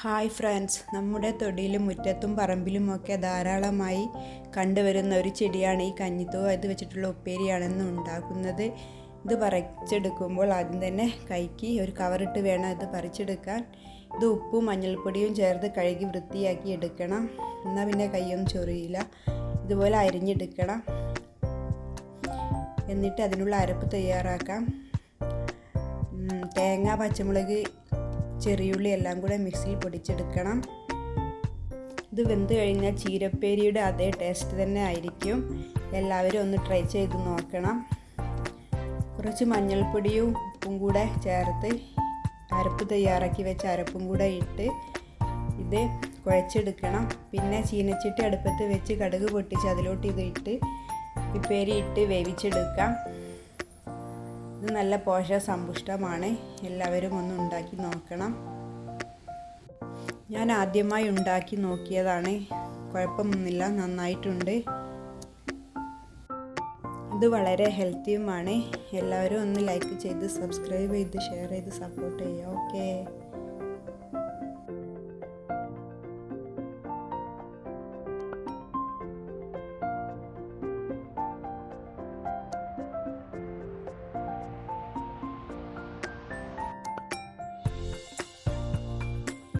Hi friends നമ്മുടെ തൊടിയിലും മുറ്റത്തും പറമ്പിലുമൊക്കെ ധാരാളമായി കണ്ടുവരുന്ന ഒരു ചെടിയാണ് ഈ കഞ്ഞിത്തോ ഇത് വെച്ചിട്ടുള്ള ഉപ്പേരിയാണെന്ന് ഉണ്ടാക്കുന്നത്. ഇത് പറിച്ചെടുക്കുമ്പോൾ ആദ്യം തന്നെ കൈക്ക് ഒരു കവറിട്ട് വേണം ഇത് പറിച്ചെടുക്കാൻ. ഇത് ഉപ്പും മഞ്ഞൾപ്പൊടിയും ചേർത്ത് കഴുകി വൃത്തിയാക്കി എടുക്കണം. എന്നാൽ പിന്നെ കൈയൊന്നും ചൊറിയില്ല. ഇതുപോലെ അരിഞ്ഞെടുക്കണം. എന്നിട്ട് അതിനുള്ള അരപ്പ് തയ്യാറാക്കാം. തേങ്ങ പച്ചമുളക് ചെറിയുള്ളി എല്ലാം കൂടെ മിക്സിയിൽ പൊടിച്ചെടുക്കണം. ഇത് വെന്ത് കഴിഞ്ഞാൽ ചീരപ്പേരിയുടെ അതേ ടേസ്റ്റ് തന്നെ ആയിരിക്കും. എല്ലാവരും ഒന്ന് ട്രൈ ചെയ്ത് നോക്കണം. കുറച്ച് മഞ്ഞൾപ്പൊടിയും ഉപ്പും കൂടെ ചേർത്ത് അരപ്പ് തയ്യാറാക്കി വെച്ച അരപ്പും കൂടെ ഇട്ട് ഇത് കുഴച്ചെടുക്കണം. പിന്നെ ചീനച്ചിട്ട് അടുപ്പത്ത് വെച്ച് കടുക് പൊട്ടിച്ച് അതിലോട്ട് ഇത് ഇട്ട് ഇപ്പേരി ഇട്ട് വേവിച്ചെടുക്കാം. ഇത് നല്ല പോഷക സമ്പുഷ്ടമാണ്. എല്ലാവരും ഒന്ന് ഉണ്ടാക്കി നോക്കണം. ഞാൻ ആദ്യമായി ഉണ്ടാക്കി നോക്കിയതാണ്. കുഴപ്പമൊന്നുമില്ല നന്നായിട്ടുണ്ട്. ഇത് വളരെ ഹെൽത്തിയുമാണ്. എല്ലാവരും ഒന്ന് ലൈക്ക് ചെയ്ത് സബ്സ്ക്രൈബ് ചെയ്ത് ഷെയർ ചെയ്ത് സപ്പോർട്ട് ചെയ്യുക. ഓക്കേ.